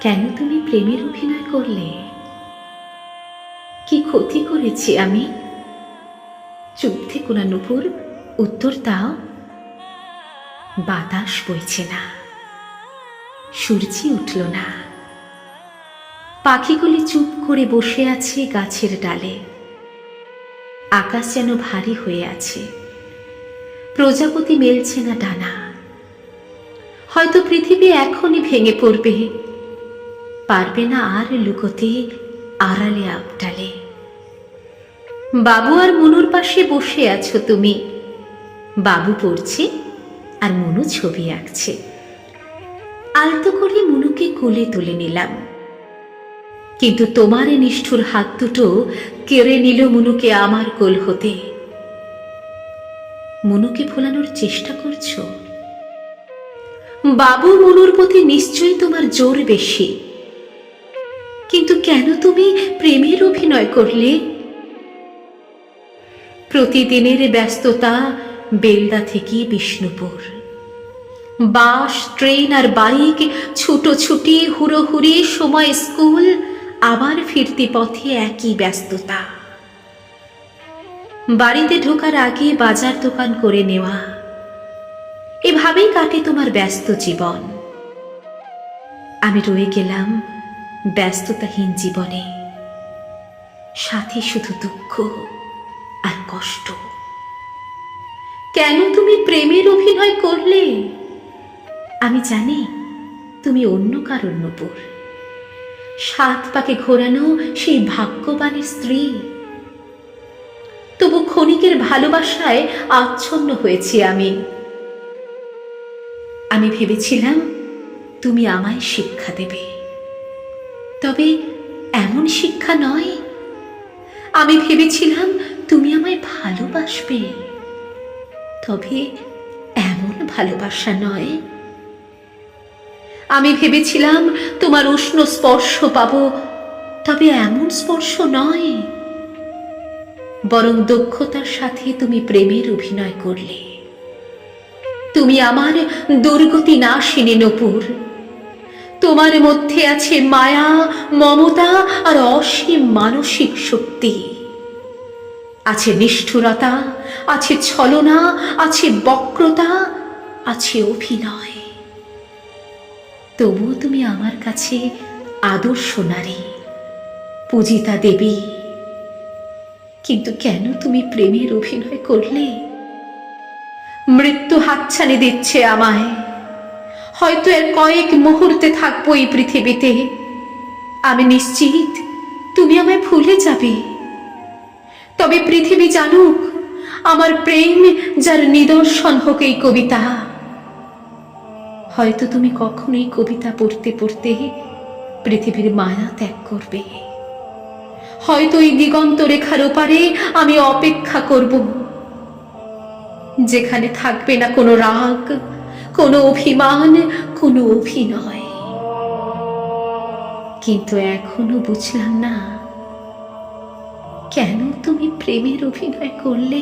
কেন তুমি প্রেমের অভিনয় করলে? কি ক্ষতি করেছি আমি? চুপ থেকে না নুপুর, উত্তর দাও। বাতাস বইছে না। সূর্যি উঠল না। পাখিগুলি চুপ করে বসে আছে গাছের ডালে। আকাশ যেন ভারী হয়ে আছে। প্রজাপতি মেলছে না ডানা। হয়তো পৃথিবী এখনই ভেঙে পড়বে। পারবে না আর লুকোতে আড়ালে আবডালে। বাবু আর মনুর পাশে বসে আছো তুমি। বাবু পড়ছে আর মনু ছবি আঁকছে। আলতো করে মনুকে কোলে তুলে নিলাম। কিন্তু তোমার নিষ্ঠুর হাত দুটো কেড়ে নিল মনুকে আমার কোল হতে। মনুকে ভোলানোর চেষ্টা করছ? বাবু মনুর প্রতি নিশ্চয়ই তোমার জোর বেশি। কিন্তু কেন তুমি প্রেমের অভিনয় করলে? প্রতিদিনের ব্যস্ততা বেলদা থেকে বিষ্ণুপুর। বাস, ট্রেন আর বাইক, ছুটোছুটি, হুড়োহুড়ি, সময় স্কুল, আবার ফিরতি পথে একই ব্যস্ততা। বাড়িতে ঢোকার আগে বাজার দোকান করে নেওয়া। এভাবেই কাটে তোমার ব্যস্ত জীবন। আমি রয়ে গেলাম ব্যস্ততাহীন জীবনে। সাথে শুধু দুঃখ আর কষ্ট। কেন তুমি প্রেমের অভিনয় করলে? আমি জানি তুমি অন্য কারোর নপুর। সাত পাকে ঘোরানো সেই ভাগ্যবানের স্ত্রী। তবু ক্ষণিকের ভালোবাসায় আচ্ছন্ন হয়েছি আমি। আমি ভেবেছিলাম তুমি আমায় শিক্ষা দেবে। তবে এমন শিক্ষা নয়। আমি ভেবেছিলাম তুমি আমায় ভালোবাসবে। তবে এমন ভালোবাসা নয়। আমি ভেবেছিলাম তোমার উষ্ণ স্পর্শ পাব, তবে এমন স্পর্শ নয়। বরং দক্ষতার সাথে তুমি প্রেমের অভিনয় করলে। তুমি আমার দুর্গতি না শিনে নপুর। তোমার মধ্যে আছে মায়া, মমতা আর অসীম মানসিক শক্তি। আছে নিষ্ঠুরতা, আছে ছলনা, আছে বক্রতা, আছে অভিনয়। তবুও তুমি আমার কাছে আদর্শ নারী, পূজিতা দেবী। কিন্তু কেন তুমি প্রেমের অভিনয় করলে? মৃত্যু হাতছানি দিচ্ছে আমায়। হয়তো এর কয়েক মুহূর্তে থাকব এই পৃথিবীতে। আমি নিশ্চিত তুমি আমায় ভুলে যাবে। তবে পৃথিবী জানুক, আমার প্রেম যার নিদর্শন হোক এই কবিতা। হয়তো তুমি কখনোই কবিতা পড়তে পড়তে পৃথিবীর মায়া ত্যাগ করবে। হয়তো এই দিগন্ত রেখার ওপারে আমি অপেক্ষা করব। যেখানে থাকবে না কোনো রাগ কোনো অভিমান কোনো অভিনয়। কিন্তু এখনও বুঝলাম না কেন তুমি প্রেমের অভিনয় করলে?